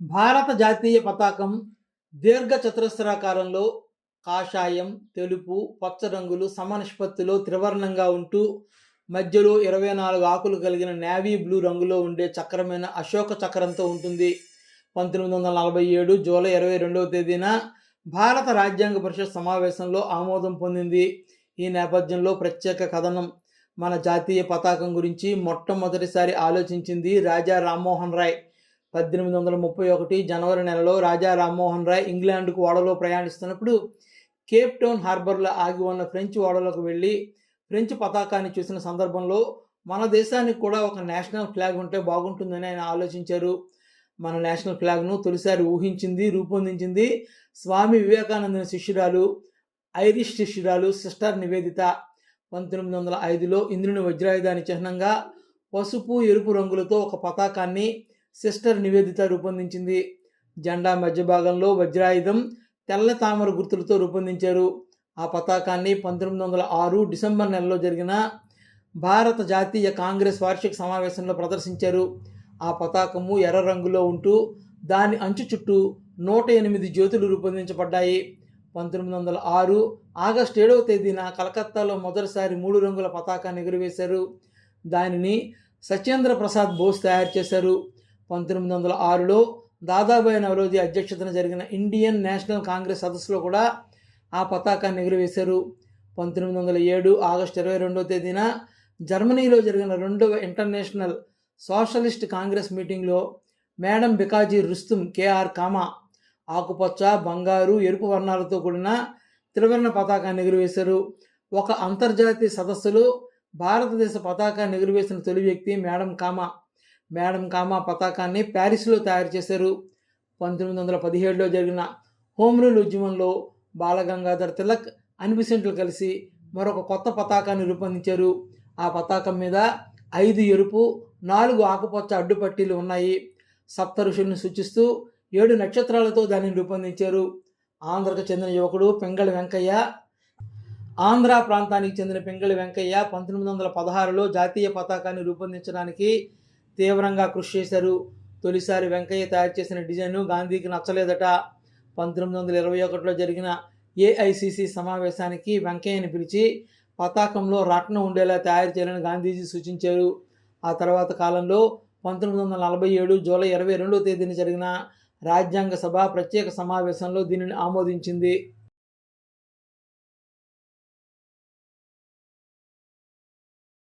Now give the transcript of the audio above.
భారత జాతీయ పతాకం దీర్ఘ చతురస్రాకారంలో కాషాయం తెలుపు పచ్చ రంగులు సమనిష్పత్తిలో త్రివర్ణంగా ఉంటూ మధ్యలో ఇరవై నాలుగు ఆకులు కలిగిన నేవీ బ్లూ రంగులో ఉండే చక్రమైన అశోక చక్రంతో ఉంటుంది. పంతొమ్మిది వందల నలభై ఏడు జూలై ఇరవై రెండవ తేదీన భారత రాజ్యాంగ పరిషత్ సమావేశంలో ఆమోదం పొందింది. ఈ నేపథ్యంలో ప్రత్యేక కథనం మన జాతీయ పతాకం గురించి మొట్టమొదటిసారి ఆలోచించింది రాజా రామ్మోహన్ రాయ్. పద్దెనిమిది వందల ముప్పై ఒకటి జనవరి నెలలో రాజా రామ్మోహన్ రాయ్ ఇంగ్లాండ్కు ఓడలో ప్రయాణిస్తున్నప్పుడు కేప్ టౌన్ హార్బర్లో ఆగి ఉన్న ఫ్రెంచ్ ఓడలోకి వెళ్ళి ఫ్రెంచ్ పతాకాన్ని చూసిన సందర్భంలో మన దేశానికి కూడా ఒక నేషనల్ ఫ్లాగ్ ఉంటే బాగుంటుందని ఆయన ఆలోచించారు. మన నేషనల్ ఫ్లాగ్ను తొలిసారి ఊహించింది రూపొందించింది స్వామి వివేకానంద శిష్యురాలు ఐరిష్ శిష్యురాలు సిస్టర్ నివేదిత. పంతొమ్మిది వందల ఐదులో ఇంద్రుని వజ్రాయుధాని చిహ్నంగా పసుపు ఎరుపు రంగులతో ఒక పతాకాన్ని సిస్టర్ నివేదిత రూపొందించింది. జెండా మధ్య భాగంలో వజ్రాయుధం తెల్ల తామర గుర్తులతో రూపొందించారు. ఆ పతాకాన్ని పంతొమ్మిది వందల ఆరు డిసెంబర్ నెలలో జరిగిన భారత జాతీయ కాంగ్రెస్ వార్షిక సమావేశంలో ప్రదర్శించారు. ఆ పతాకము ఎర్ర రంగులో ఉంటూ దాని అంచు చుట్టూ నూట ఎనిమిది జ్యోతులు రూపొందించబడ్డాయి. పంతొమ్మిది వందల ఆరు ఆగస్టు ఏడవ తేదీన కలకత్తాలో మొదటిసారి మూడు రంగుల పతాకాన్ని ఎగురవేశారు. దానిని సత్యేంద్ర ప్రసాద్ బోస్ తయారు చేశారు. పంతొమ్మిది వందల ఆరులో దాదాబాయి నవరోజీ అధ్యక్షతన జరిగిన ఇండియన్ నేషనల్ కాంగ్రెస్ సదస్సులో కూడా ఆ పతాకాన్ని ఎగురవేశారు. పంతొమ్మిది వందల ఏడు ఆగస్టు ఇరవై రెండవ తేదీన జర్మనీలో జరిగిన రెండవ ఇంటర్నేషనల్ సోషలిస్ట్ కాంగ్రెస్ మీటింగ్లో madam Bhikaiji Rustom K R Cama ఆకుపచ్చ బంగారు ఎరుపు వర్ణాలతో కూడిన త్రివర్ణ పతాకాన్ని ఎగురవేశారు. ఒక అంతర్జాతీయ సదస్సులో భారతదేశ పతాకాన్ని ఎగురవేసిన తొలి వ్యక్తి మేడం కామా. మేడం కామా పతాకాన్ని ప్యారిస్లో తయారు చేశారు. పంతొమ్మిది వందల పదిహేడులో జరిగిన హోమ్ రూల్ ఉద్యమంలో బాలగంగాధర్ తిలక్ అన్బిసెంట్లు కలిసి మరొక కొత్త పతాకాన్ని రూపొందించారు. ఆ పతాకం మీద ఐదు ఎరుపు నాలుగు ఆకుపచ్చ అడ్డుపట్టీలు ఉన్నాయి. సప్త ఋషుల్ని సూచిస్తూ ఏడు నక్షత్రాలతో దానిని రూపొందించారు. ఆంధ్రకు చెందిన యువకుడు పెంగళి వెంకయ్య ఆంధ్ర ప్రాంతానికి చెందిన పెంగళి వెంకయ్య పంతొమ్మిది వందల పదహారులో జాతీయ పతాకాన్ని రూపొందించడానికి తీవ్రంగా కృషి చేశారు. తొలిసారి వెంకయ్య తయారు చేసిన డిజైన్ గాంధీకి నచ్చలేదట. పంతొమ్మిది వందల ఇరవై ఒకటిలో జరిగిన ఏఐసిసి సమావేశానికి వెంకయ్యని పిలిచి పతాకంలో రత్నం ఉండేలా తయారు చేయాలని గాంధీజీ సూచించారు. ఆ తర్వాత కాలంలో పంతొమ్మిది వందల నలభై ఏడు జూలై ఇరవై రెండవ తేదీన జరిగిన రాజ్యాంగ సభ ప్రత్యేక సమావేశంలో దీనిని ఆమోదించింది.